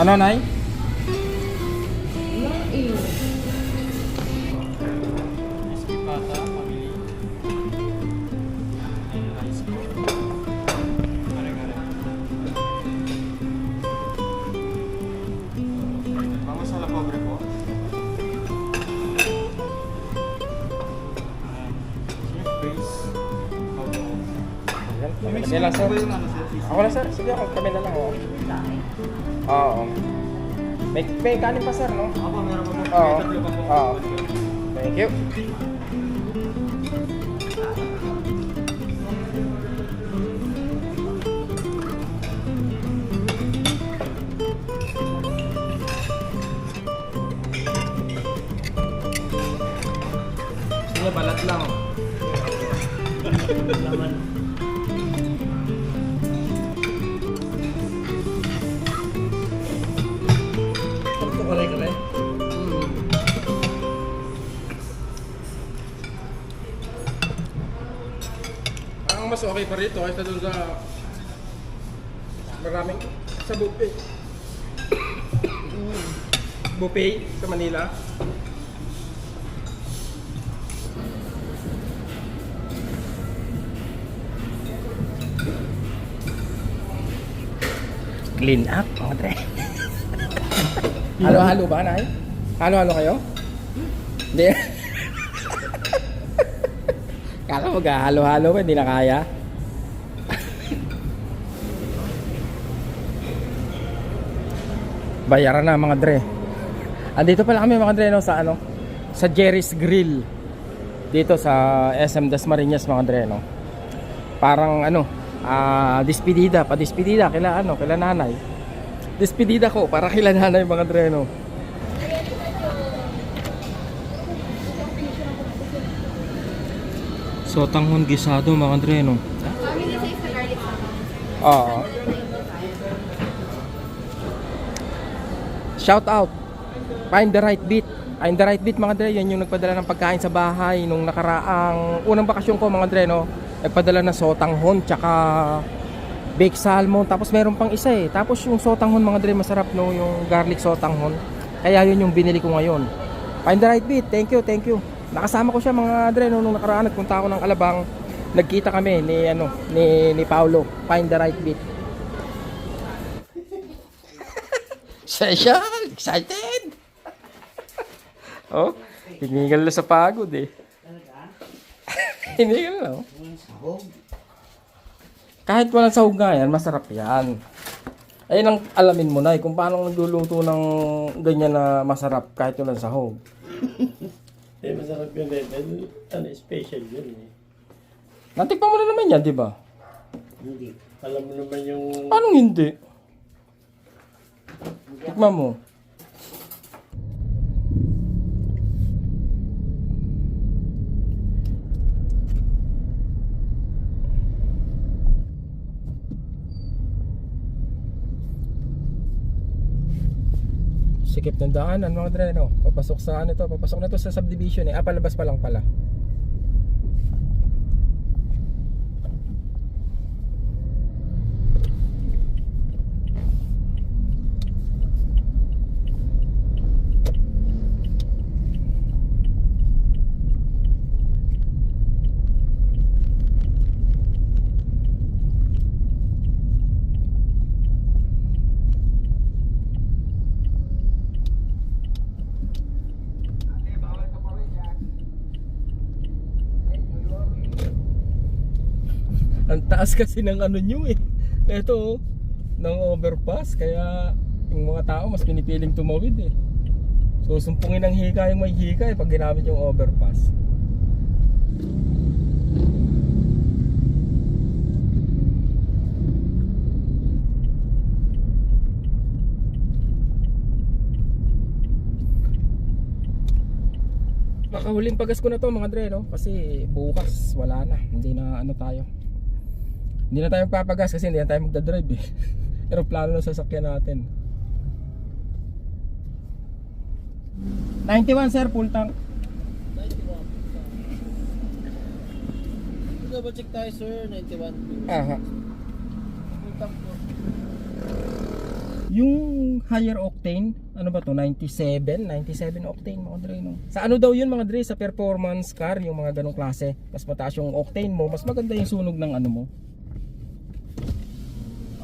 Ano, Nay? Sige lang, sir. Ako lang, sir. Sige, ako kami na lang. Oo. Oo. May, may kanin pa, sir, no? Ako, meron pa po. Oo. May tatlo pa po. Oo. Thank you. Niya balat lang. Laman. Okay pa rito kaysa doon sa maraming sa buffet. buffet sa Manila. Clean up, mga tre. Halo-halo ba, Nay? Halo-halo kayo? Hindi. Kala mo halo-halo ba? Hindi na kaya. Bayaran na mga dre. Andito pala kami mga dre no, sa ano? Sa Jerry's Grill. Dito sa SM Dasmariñas mga dre no. Parang ano, ah dispedida, pa dispedida kila ano, kila nanay. Dispedida ko para kila nanay mga dre no. So tanghon gisado mga dre no. Family size Shout out. Find the right beat. Find the right beat mga dre. Yan yung nagpadala ng pagkain sa bahay nung nakaraang unang bakasyon ko mga dre no. Nagpadala ng sotanghon tsaka baked salmon. Tapos meron pang isa eh. Tapos yung sotanghon mga dre masarap no. Yung garlic sotanghon. Kaya yun yung binili ko ngayon. Find the right beat. Thank you, thank you. Nakasama ko siya mga dre no, nung nakaraan nagpunta ako ng Alabang. Nagkita kami ni ano ni ni Paulo. Find the right beat. Siya, excited. oh, hinigal na sa pagod eh. hinigal na. Oh. Kahit walang sahog nga yan, masarap yan. Ayun ang alamin mo na eh, kung paano nagluluto ng ganyan na masarap kahit walang sahog. Eh, masarap yun eh. Dahil, ano, special yun eh. Natikpan mo na naman yan, di ba? Hindi. Alam mo naman yung... Paano hindi? Tikman mo. Sikip ng daanan mga dre, no? Papasok sa ano to, papasok na to sa subdivision eh. Ah, palabas pa lang pala. Ang taas kasi ng ano nyo eh. Ito oh, ng overpass. Kaya yung mga tao mas pinipiling tumawid eh. So sumpungin ng hika yung may hika eh pag ginamit yung overpass. Makahuling pagas ko na to mga dre no kasi bukas wala na hindi na ano tayo hindi na tayo papagas kasi hindi na tayo magdadrive eh aeroplano na sasakyan natin 91 sir full tank Double check tayo sir, 91. aha Utang po. Yung higher octane, ano ba to? 97, 97 octane mga dre no. Sa ano daw yun mga dre sa performance car, yung mga ganong klase. Mas mataas yung octane mo, mas maganda yung sunog ng ano mo.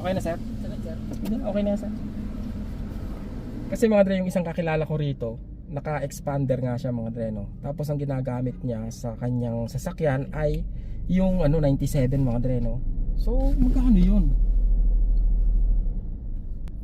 Okay na sir? Okay na sir. Kasi mga dre, yung isang kakilala ko rito, naka-expander nga siya mga dre no. Tapos ang ginagamit niya sa kanyang sasakyan ay yung ano 97 mga dre no. So magkano yun?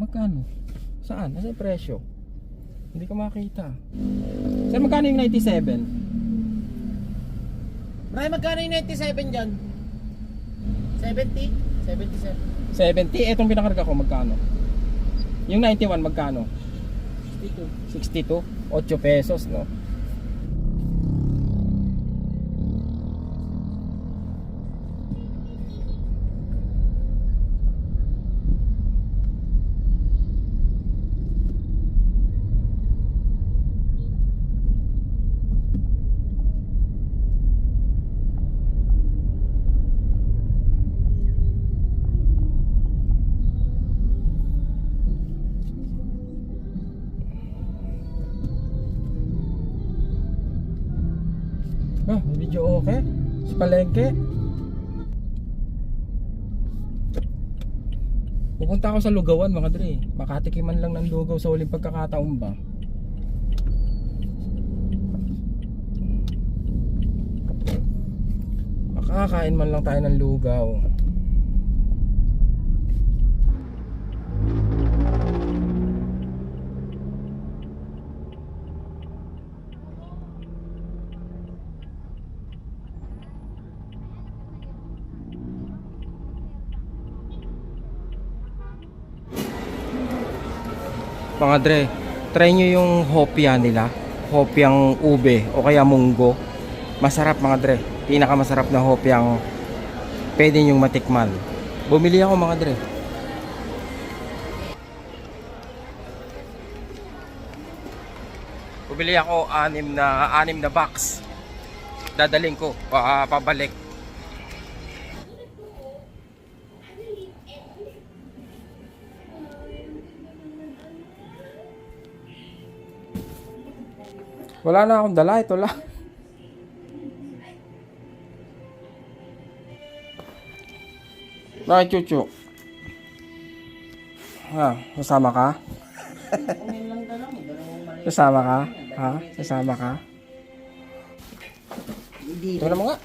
Magkano? Saan? Yung presyo? Hindi ko makita. Sir, magkano yung 97? Bray, magkano yung 97 dyan? 70? 77? 70? Etong pinakarga ko, magkano? Yung 91, magkano? 62. 62? 8 pesos, no? Okay. Sa palengke. Pupunta ako sa Lugawan mga dre. Makatikiman lang ng lugaw sa uling pagkakataon ba? Makakain man lang tayo ng lugaw. Mga dre, try nyo yung hopia nila. Hopiang ube o kaya munggo. Masarap mga dre. Pinakamasarap na hopiang pwede nyong matikman. Bumili ako mga dre. Bumili ako anim na anim na box. Dadaling ko pa, pabalik. Wala na akong dala, ito lang. Bakit chuchu? Ha, sasama ka? Sasama ka? Ha? Sasama ka? Ito naman nga.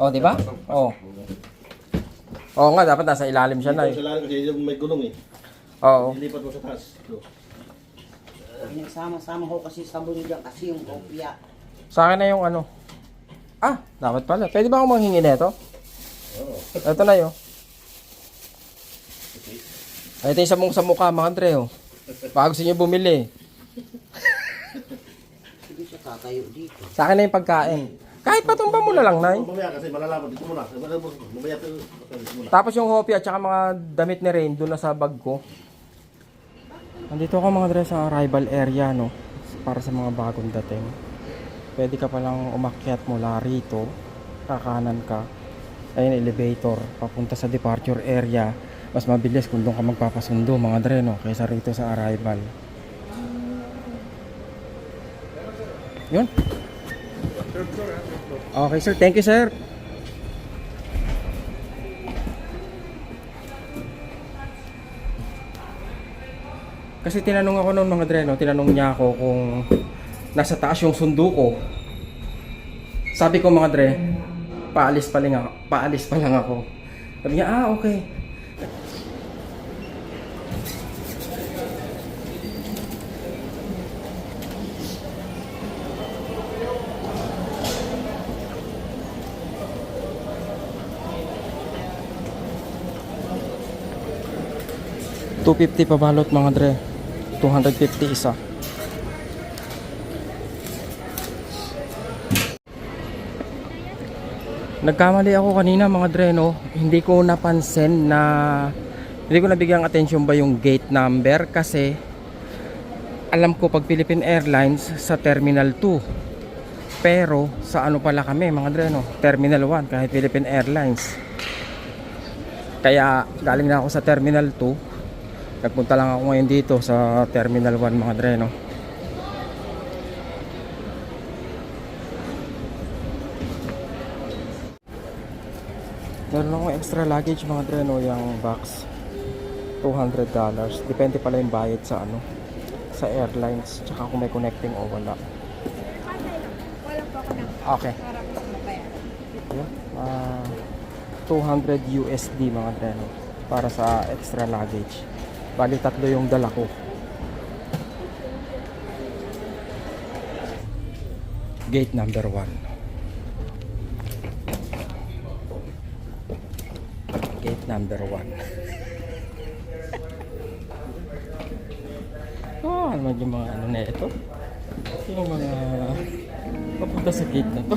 Oh, di ba? Oh. Oo nga, dapat nasa ilalim siya na eh. Sa lalim kasi may gulong eh. Oo. Ilipat mo sa taas. Ito. Pinagsama-sama ko kasi sabon dyan kasi yung kopya. Sa akin na yung ano. Ah, dapat pala. Pwede ba akong manghingi nito? Oo. Ito na yun. Ito yung sa mong sa mukha, mga Andre, oh. Baka gusto nyo bumili. Sige siya tatayo dito. Sa akin na yung pagkain. Kahit patumba mo na lang, Nay. Mamaya kasi malalaman. Dito muna. Mamaya ito. Dito muna. Tapos yung hopia at saka mga damit ni Rain doon na sa bag ko. Nandito ako mga Andre sa arrival area, no. Para sa mga bagong dating. Pwede ka palang umakyat mula rito. Kakanan ka. Ayun, elevator. Papunta sa departure area. Mas mabilis kung doon ka magpapasundo mga Andre, no. Kaysa rito sa arrival. Yun. Okay sir, thank you sir. Kasi tinanong ako noon mga dre, no? tinanong niya ako kung nasa taas yung sundo ko. Sabi ko mga dre, paalis pa lang ako. Paalis pa lang ako. Sabi niya, ah okay. $250 pa balot mga dre. 250 isa. Nagkamali ako kanina mga dre no. Hindi ko napansin na hindi ko nabigyan attention ba yung gate number kasi alam ko pag Philippine Airlines sa Terminal 2. Pero sa ano pala kami mga dre no, Terminal 1 kahit Philippine Airlines. Kaya galing na ako sa Terminal 2 Nagpunta lang ako ngayon dito sa Terminal 1 mga dre, no? Meron akong extra luggage mga dre, no? Yung box. $200. Depende pala yung bayad sa ano sa airlines tsaka kung may connecting o wala. Okay. Yeah. Ah, 200 USD mga treno para sa extra luggage. Bali tatlo yung dala ko. Gate number 1. Gate number 1. Oh, ano yung mga ano na ito? Yung mga papunta sa gate na to.